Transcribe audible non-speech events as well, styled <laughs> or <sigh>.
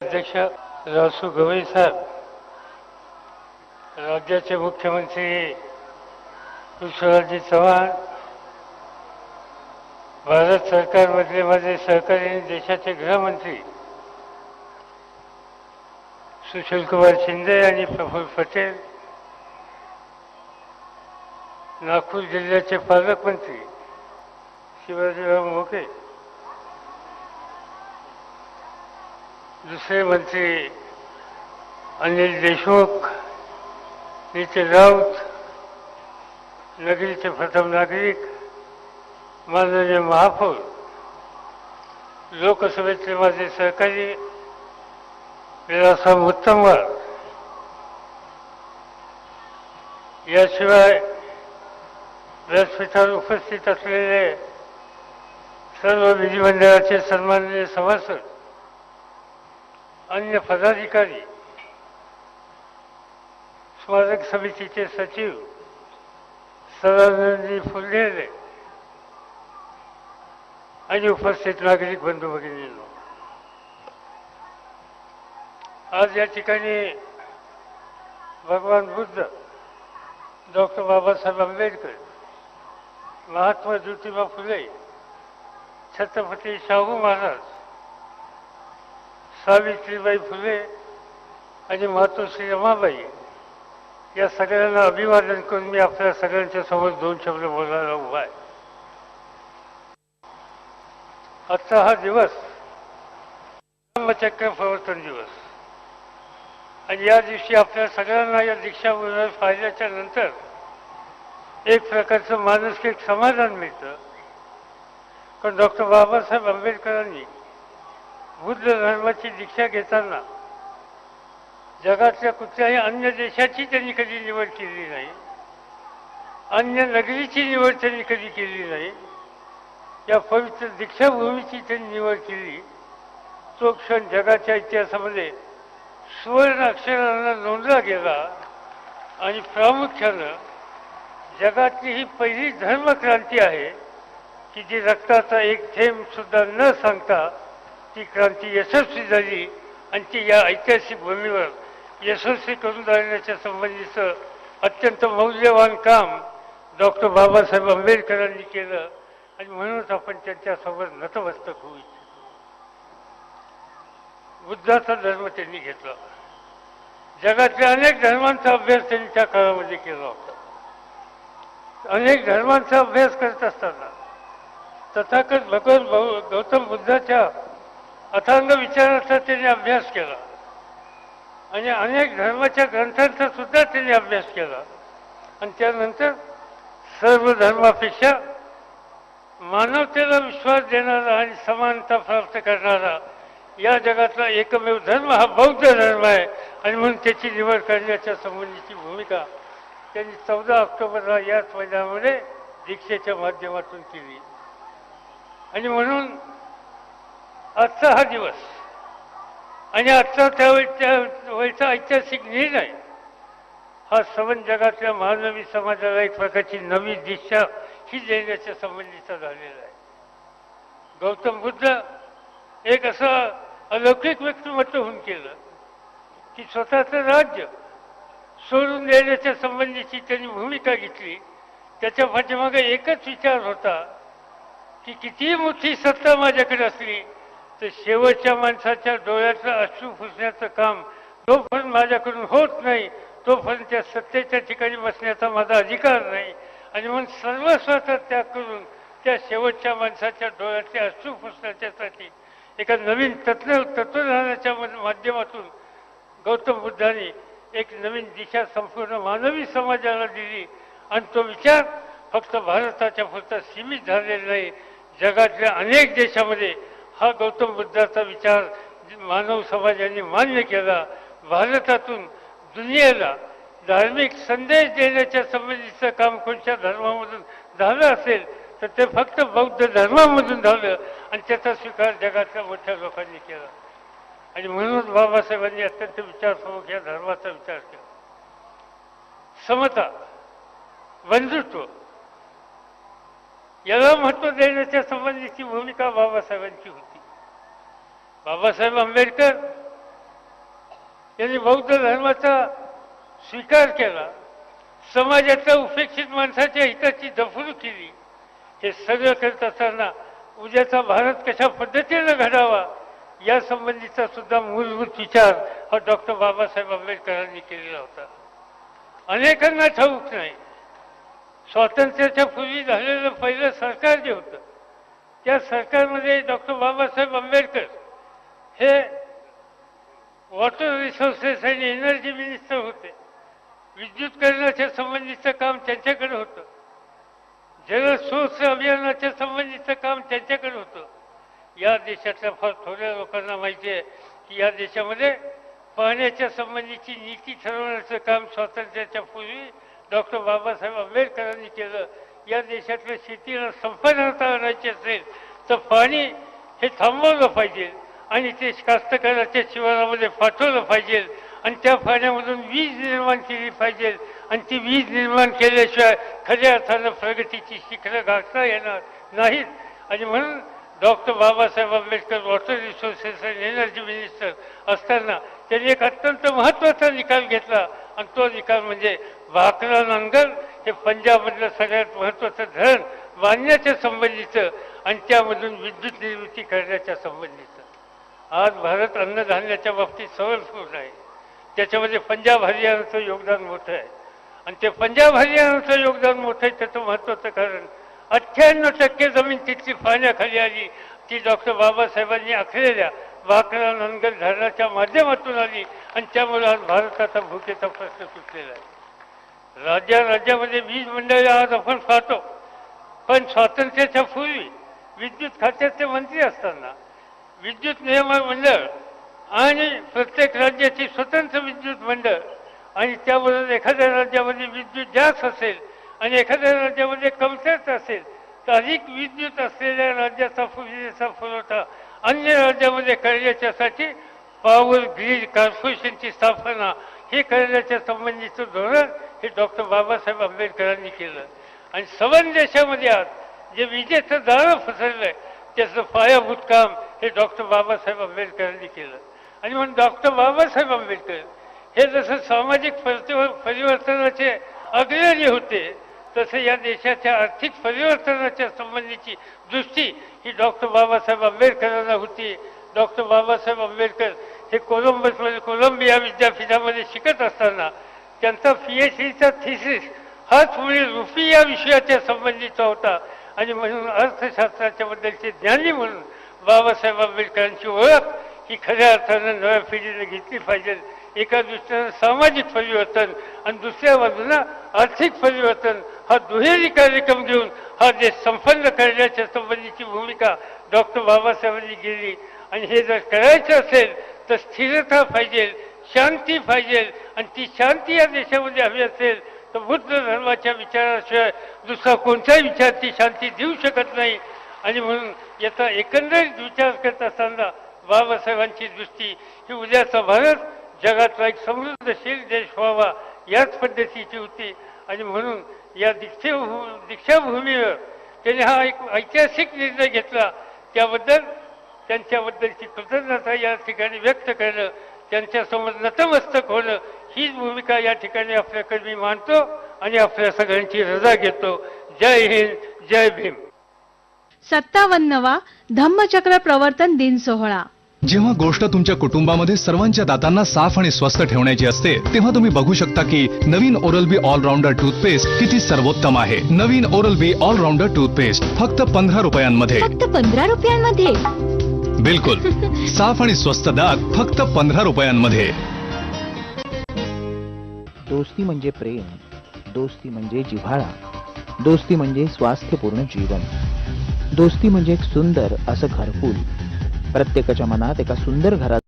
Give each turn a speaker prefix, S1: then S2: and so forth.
S1: अध्यक्ष रासू गवई साहेब राज्याचे मुख्यमंत्री विश्वराजी चव्हाण भारत सरकारमधले माझे सहकारी आणि देशाचे गृहमंत्री सुशीलकुमार शिंदे आणि प्रफुल्ल पटेल नागपूर जिल्ह्याचे पालकमंत्री शिवाजीराव मोके दुसरे मंत्री अनिल देशमुख नितीन राऊत नगरीचे प्रथम नागरिक माननीय महापौर लोकसभेतले माझे सहकारी विलासराव उत्तमवार. याशिवाय व्यासपीठावर उपस्थित असलेले सर्व विधिमंडळाचे सन्माननीय सभासद अन्य पदाधिकारी स्मारक समितीचे सचिव सदानंदजी फुलेले आणि उपस्थित नागरिक बंधू भगिनींनो. आज या ठिकाणी भगवान बुद्ध डॉक्टर बाबासाहेब आंबेडकर महात्मा ज्योतिबा फुले छत्रपती शाहू महाराज सावित्रीबाई फुले आणि मातोश्री रमाबाई या सगळ्यांना अभिवादन करून मी आपल्या सगळ्यांच्या समोर दोन शब्द बोलायला उभा आहे. आजचा हा दिवस धम्मचक्र प्रवर्तन दिवस. आणि या दिवशी आपल्या सगळ्यांना या दीक्षा उन्हाळ पाहिल्याच्या नंतर एक प्रकारचं मानसिक समाधान मिळतं. कारण डॉक्टर बाबासाहेब आंबेडकरांनी बुद्ध धर्माची दीक्षा घेताना जगातल्या कुठल्याही अन्य देशाची त्यांनी कधी निवड केली नाही अन्य नगरीची निवड त्यांनी कधी केली नाही या पवित्र दीक्षाभूमीची त्यांनी निवड केली तो क्षण जगाच्या इतिहासामध्ये सुवर्ण अक्षरांना नोंदला गेला आणि प्रामुख्यानं जगातली ही पहिली धर्मक्रांती आहे की जी रक्ताचा एक थेंब सुद्धा न सांगता ती क्रांती यशस्वी झाली आणि ती या ऐतिहासिक भूमीवर यशस्वी करून राहण्याच्या संबंधीचं अत्यंत मौल्यवान काम डॉक्टर बाबासाहेब आंबेडकरांनी केलं. आणि म्हणूनच आपण त्यांच्यासोबत नतमस्तक होऊ इच्छितो. बुद्धाचा धर्म त्यांनी घेतला. जगातल्या अनेक धर्मांचा अभ्यास त्यांनी त्या काळामध्ये केला होता. अनेक धर्मांचा अभ्यास करत असताना तथागत भगवान गौतम बुद्धाच्या अथांग विचाराचा त्यांनी अभ्यास केला. आणि अनेक धर्माच्या ग्रंथांचा सुद्धा त्यांनी अभ्यास केला. आणि त्यानंतर सर्व धर्मापेक्षा मानवतेला विश्वास देणारा आणि समानता प्राप्त करणारा या जगातला एकमेव धर्म हा बौद्ध धर्म आहे. आणि म्हणून त्याची निवड करण्याच्या संबंधीची भूमिका त्यांनी चौदा ऑक्टोबरला याच महिन्यामध्ये दीक्षेच्या माध्यमातून केली. आणि म्हणून आजचा हा दिवस. आणि आजचा त्यावेळी त्या वेळचा ऐतिहासिक निर्णय हा सवन जगातल्या महानवी समाजाला एक प्रकारची नवी दिशा ही देण्याच्या संबंधीचा झालेला आहे. गौतम बुद्ध एक असं अलौकिक व्यक्तिमत्व होऊन केलं की स्वतःचं राज्य सोडून देण्याच्या संबंधीची त्यांनी भूमिका घेतली. त्याच्या पाठीमागे एकच विचार होता की कितीही मोठी सत्ता माझ्याकडे असली तर शेवटच्या माणसाच्या डोळ्याचं अश्रू फुसण्याचं काम तोपर्यंत माझ्याकडून होत नाही तोपर्यंत त्या सत्तेच्या ठिकाणी बसण्याचा माझा अधिकार नाही. आणि म्हणून सर्वस्वाचा त्याग करून त्या शेवटच्या माणसाच्या डोळ्याचे अश्रू फुसण्याच्यासाठी एका नवीन तत्व तत्वज्ञानाच्या माध्यमातून गौतम बुद्धांनी एक नवीन दिशा संपूर्ण मानवी समाजाला दिली. आणि तो विचार फक्त भारताच्या पुरता सीमित झालेला नाही जगातल्या अनेक देशामध्ये हा गौतम बुद्धाचा विचार मानव समाजाने मान्य केला. भारतातून दुनियेला धार्मिक संदेश देण्याच्या संबंधीचं काम कोणत्या धर्मामधून झालं असेल तर ते फक्त बौद्ध धर्मामधून झालं आणि त्याचा स्वीकार जगातल्या मोठ्या लोकांनी केला. आणि म्हणूनच बाबासाहेबांनी अत्यंत विचारप्रमुख या धर्माचा विचार केला. समता बंधुत्व याला महत्त्व देण्याच्या संबंधीची भूमिका बाबासाहेबांची होती. बाबासाहेब आंबेडकर यांनी बौद्ध धर्माचा स्वीकार केला. समाजातल्या उपेक्षित माणसाच्या हिताची जपणूक केली. हे सगळं करत असताना उद्याचा भारत कशा पद्धतीनं घडावा या संबंधीचा सुद्धा मूलभूत विचार हा डॉक्टर बाबासाहेब आंबेडकरांनी केलेला होता. अनेकांना ठाऊक नाही. स्वातंत्र्याच्या पूर्वी झालेलं पहिलं सरकार जे होतं त्या सरकारमध्ये डॉक्टर बाबासाहेब आंबेडकर हे वॉटर रिसोर्सेस आणि एनर्जी मिनिस्टर होते. विद्युतकरणाच्या संबंधीचं काम त्यांच्याकडे होतं. जलसोर्स अभियानाच्या संबंधीचं काम त्यांच्याकडे होतं. या देशातल्या फार थोड्या लोकांना माहिती आहे की या देशामध्ये पाण्याच्या संबंधीची नीती ठरवण्याचं काम स्वातंत्र्याच्या पूर्वी डॉक्टर बाबासाहेब आंबेडकरांनी केलं. या देशातल्या शेतीला संपन्नता आणायची असेल तर पाणी हे थांबवलं पाहिजे. आणि ते कास्तकाराच्या शिवारामध्ये पाठवलं पाहिजे. आणि त्या पाण्यामधून वीज निर्माण केली पाहिजे. आणि ती वीज निर्माण केल्याशिवाय खऱ्या अर्थानं प्रगतीची शिखरं गाठता येणार नाहीत. आणि म्हणून doctor Babasaheb Ambedkar water resources and energy minister असताना त्यांनी एक अत्यंत महत्त्वाचा निकाल घेतला. आणि तो निकाल म्हणजे भाकरा नांगर हे पंजाबमधलं सगळ्यात महत्त्वाचं धरण बांधण्याच्या संबंधीचं आणि त्यामधून विद्युत निर्मिती करण्याच्या संबंधीचं. आज भारत अन्नधान्याच्या बाबतीत सवलपूर्ण आहे. त्याच्यामध्ये पंजाब हरियाणाचं योगदान मोठं आहे. आणि ते पंजाब हरियाणाचं योगदान मोठं आहे त्याचं महत्त्वाचं कारण अठ्ठ्याण्णव टक्के जमीन तिथली पाण्याखाली आली. ती डॉक्टर बाबासाहेबांनी आखलेल्या वाकरा नंदगड धरणाच्या माध्यमातून आली. आणि त्यामुळे आज भारताचा भूकेचा प्रश्न सुटलेला आहे. राज्या राज्यामध्ये वीज मंडळे आज आपण पाहतो. पण स्वातंत्र्याच्या पूर्वी विद्युत खात्याचे मंत्री असताना विद्युत नियमन मंडळ आणि प्रत्येक राज्याची स्वतंत्र विद्युत मंडळ. आणि त्याबरोबर एखाद्या राज्यामध्ये विद्युत जास्त असेल आणि एखाद्या राज्यामध्ये कमतरता असेल तर अधिक विद्युत असलेल्या राज्याचा विजेचा पुरवठा अन्य राज्यामध्ये करण्याच्यासाठी पॉवर ग्रीड कॉर्पोरेशनची स्थापना हे करण्याच्या संबंधीचं धोरण हे डॉक्टर बाबासाहेब आंबेडकरांनी केलं. आणि सबन देशामध्ये आज जे विजेचं दारं फसरलं आहे त्याचं पायाभूत काम हे डॉक्टर बाबासाहेब आंबेडकरांनी केलं. आणि म्हणून डॉक्टर बाबासाहेब आंबेडकर हे जसं सामाजिक परिवर्तनाचे अग्रणी होते तसं या देशाच्या आर्थिक परिवर्तनाच्या संबंधीची दृष्टी ही डॉक्टर बाबासाहेब आंबेडकरांना होती. डॉक्टर बाबासाहेब आंबेडकर हे कोलंबसमध्ये कोलंबिया विद्यापीठामध्ये शिकत असताना त्यांचा पी एच डीचा थिसिस हाच मुळे रुपी या विषयाच्या संबंधीचा होता. आणि म्हणून अर्थशास्त्राच्या बद्दलचे ज्ञानी म्हणून बाबासाहेब आंबेडकरांची ओळख ही खऱ्या अर्थानं नव्या पिढीने घेतली पाहिजे. एका दृष्टीनं सामाजिक परिवर्तन आणि दुसऱ्या बाजूनं आर्थिक परिवर्तन हा दुहेरी कार्यक्रम घेऊन हा देश संपन्न करण्याच्या संबंधीची भूमिका डॉक्टर बाबासाहेबांनी गेली आणि हे जर करायचं असेल तर स्थिरता पाहिजे शांती पाहिजे आणि ती शांती या देशामध्ये हवी असेल तर बुद्ध धर्माच्या विचाराशिवाय दुसरा कोणताही विचार ती शांती देऊ शकत नाही. आणि म्हणून याचा एकंदरीत विचार करत असताना बाबासाहेबांची दृष्टी ही उद्याचा भारत जगातला एक समृद्धशील देश व्हावा याच पद्धतीची होती. आणि म्हणून या दीक्षे दीक्षाभूमीवर त्यांनी हा एक ऐतिहासिक निर्णय घेतला. त्याबद्दल त्यांच्याबद्दलची कृतज्ञता या ठिकाणी व्यक्त करणं त्यांच्यासमोर नतमस्तक होणं हीच भूमिका या ठिकाणी आपल्याकडे मी मानतो आणि आपल्या सगळ्यांची रजा घेतो. जय हिंद जय भीम.
S2: सत्तावन्नवा धम्मचक्र प्रवर्तन दिन सोहळा.
S3: जेव्हा गोष्ट तुमच्या कुटुंबामध्ये सर्वांच्या दातांना साफ आणि स्वस्थ ठेवण्याची असते तेव्हा तुम्ही बघू शकता की नवीन Oral B all rounder toothpaste किती सर्वोत्तम आहे. नवीन Oral B all rounder toothpaste फक्त पंधरा रुपयांमध्ये.
S2: फक्त पंधरा रुपयांमध्ये.
S3: बिलकुल. <laughs> साफ आणि स्वस्त दात फक्त पंधरा रुपयांमध्ये.
S4: दोस्ती म्हणजे प्रेम दोस्ती म्हणजे जिव्हाळा दोस्ती म्हणजे स्वास्थ्यपूर्ण जीवन. दोस्ती म्हणजे एक सुंदर असं घरकुल. प्रत्येकाच्या मनात एका सुंदर घरात